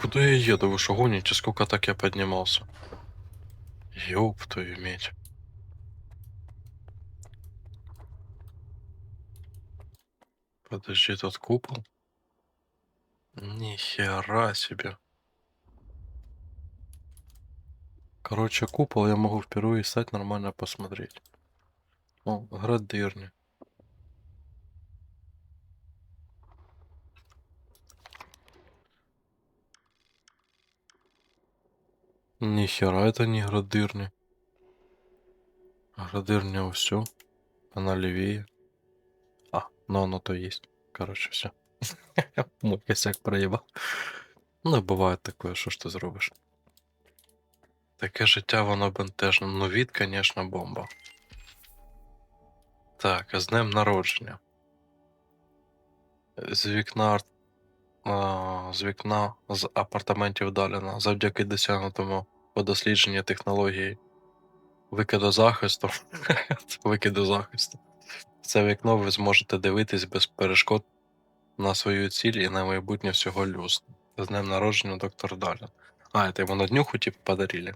Куда я еду? Вы что, гоните? Сколько так я поднимался? Ёб твою медь. Подожди, тут купол? Нихера себе. Короче, купол я могу впервые стать нормально посмотреть. О, градырни. Нихера это не градырни. Градырня все. Она левее. А, ну оно то есть. Короче, все. Мой косяк проебал. Ну, буває таке, що ж ти зробиш. Таке життя воно бентежне. Ну, від, звісно, бомба. Так, а з днем народження. З вікна, а, з вікна з апартаментів Даліна завдяки досягнутому по дослідженні технології викиду захисту. Це вікно ви зможете дивитись без перешкод на свою ціль і на майбутнє всього людства. З днем народження, доктор Далін. А, это ему на днюху типа подарили?